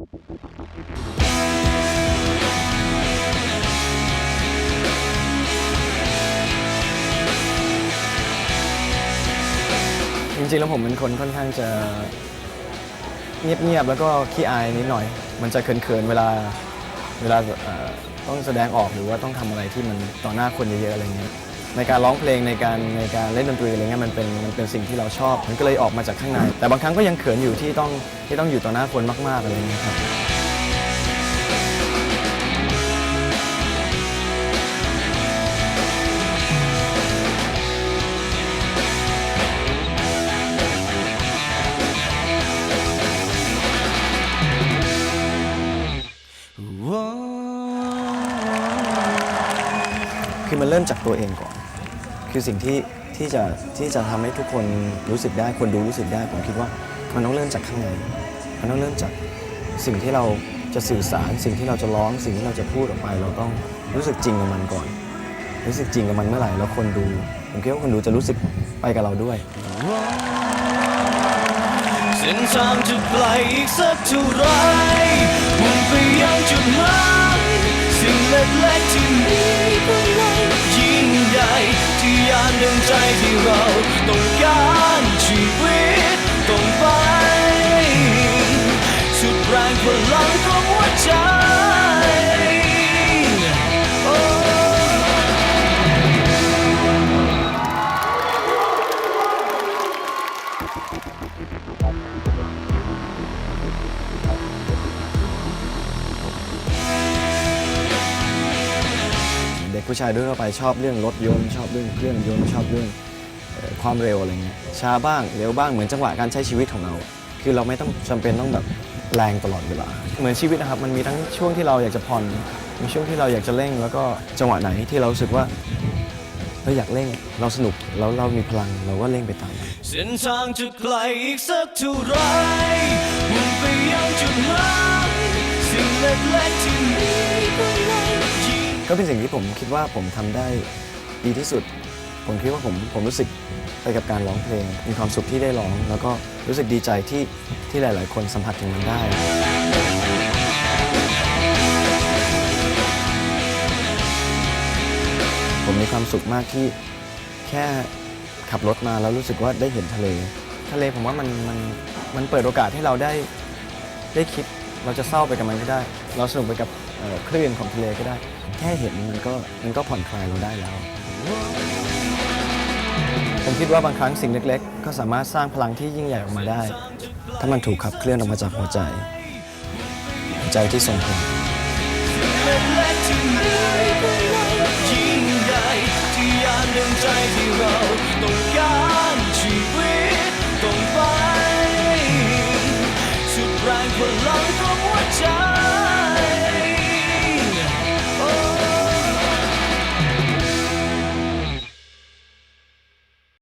จริงๆแล้วผมเป็นคนค่อนข้างจะเงียบๆ แล้วก็ขี้อายนิดหน่อย มันจะเขินๆ เวลาเวลาต้องแสดงออกหรือว่าต้องทำอะไรที่มันต่อหน้าคนเยอะๆ อะไรเงี้ย ในการร้องเพลงในการในการเล่นดนตรีอะไรเงี้ยมันเป็นมันเป็นสิ่งที่เราชอบ มันก็เลยออกมาจากข้างใน แต่บางครั้งก็ยังเขินอยู่ที่ต้องที่ต้องอยู่ต่อหน้าคนมากๆอะไรเงี้ยครับคือมันเริ่มจากตัวเองก่อน คือสิ่งที่ที่จะที่จะทำให้ทุกคนรู้สึกได้คนดูรู้สึกได้ผมคิดว่ามันต้องเริ่มจากข้างในมันต้องเริ่มจากสิ่งที่เราจะสื่อสารสิ่งที่เราจะร้องสิ่งที่เราจะพูดออกไป เราต้องรู้สึกจริงกับมันก่อน รู้สึกจริงกับมันเมื่อไหร่แล้วคนดู ผมคิดว่าคนดูจะรู้สึกไปกับเราด้วยเส้นทางจะไกลอีกสักเท่าไรมุ่งไปยังจุดหมายสิ่งเล็กๆที่มี ที่ยานดึงใจ ผู้ชายด้วยทั่วไปชอบเรื่องรถยนต์ชอบเรื่องเครื่องยนต์ชอบเรื่องความเร็วอะไรเงี้ยช้าบ้างเร็วบ้างเหมือนจังหวะการใช้ชีวิตของเรา คือเราไม่ต้องจำเป็นต้องแบบแรงตลอดเวลา เหมือนชีวิตนะครับมันมีทั้งช่วงที่เราอยากจะผ่อนมีช่วงที่เราอยากจะเร่ง แล้วก็จังหวะไหนที่เราสึกว่าเราอยากเร่งเราสนุกแล้วเรามีพลังเราก็เร่งไปตามเส้นทางจะไกลอีกสักเท่าไรมุ่งไปยังจุดหมายสิ่งเล็กๆ ก็เป็นสิ่งที่ผมคิดว่าผมทำได้ดีที่สุด ผมคิดว่าผมผมรู้สึกไปกับการร้องเพลง มีความสุขที่ได้ร้อง แล้วก็รู้สึกดีใจที่ที่หลาย ๆ คนสัมผัสถึงมันได้ ผมมีความสุขมากที่แค่ขับรถมาแล้วรู้สึกว่าได้เห็นทะเล ทะเลผมว่ามันมันมันเปิดโอกาสให้เราได้ได้คิดเราจะเศร้าไปกับมันก็ได้ เราสนุกไปกับ คลื่นของทะเลก็ได้ แค่เห็นมันก็มันก็ผ่อนคลายเราได้แล้ว ผมคิดว่าบางครั้งสิ่งเล็กๆ ก็สามารถสร้างพลังที่ยิ่งใหญ่ออกมาได้ ถ้ามันถูกขับเคลื่อนออกมาจากหัวใจหัวใจที่ทรงพลัง